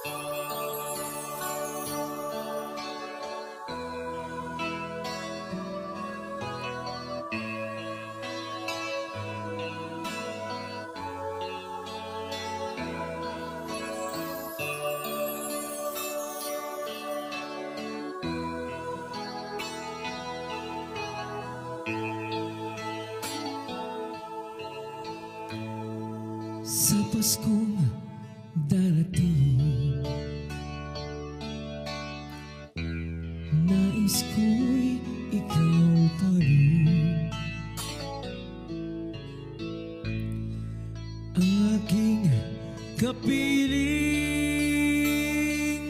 Sa Paskong darating Nais ko'y ikaw pa rin. Ang aking kapiling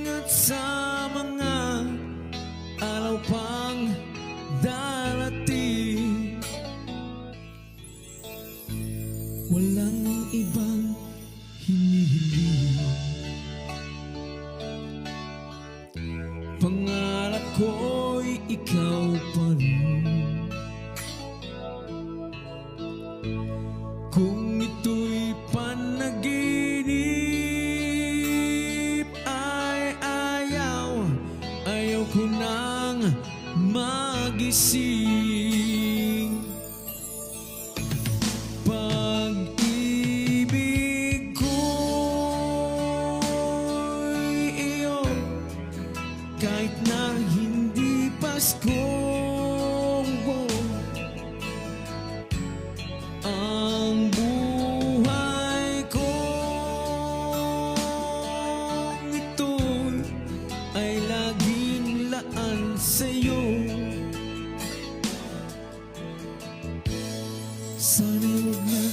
At sa mga araw Walang ibang hinihiling pa rin. Kung ito'y panaginip Ay ayaw, ayaw ko nang magising. Pag-ibig ko'y Kahit na hindi Pasko Seninle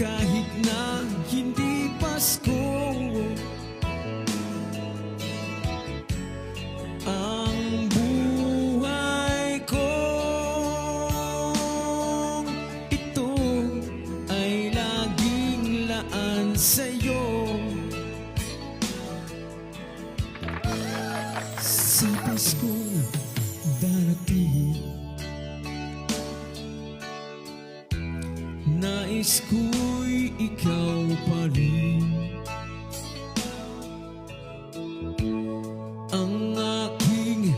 Kahit na hindi Pasko Ang buhay ko Ito ay laging laan sa'yo. Sa Paskong darating Nais ko'y ikaw pa rin. Ang aking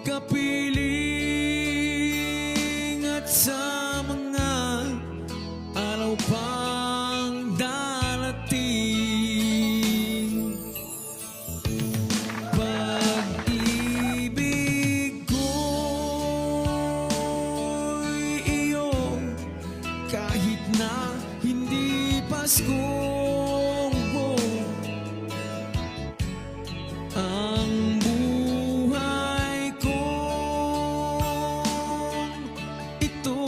kapiling At sa mga araw pang darating. Pag-ibig ko'y iyo Kahit na hindi Pasko. Ang buhay ko Ito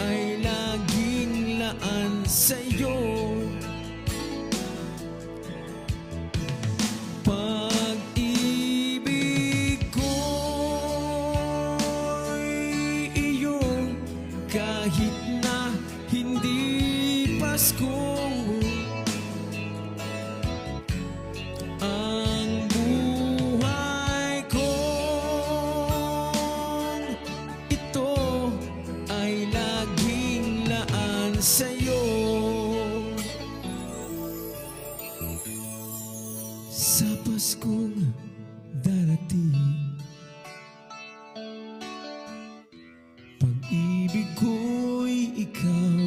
ay laging laan sa'yo. Pag-ibig ko'y iyo Kahit Diyos ang buhay kong ito ay laging laan sa'yo. Sa Paskong darating pag-ibig ko'y ikaw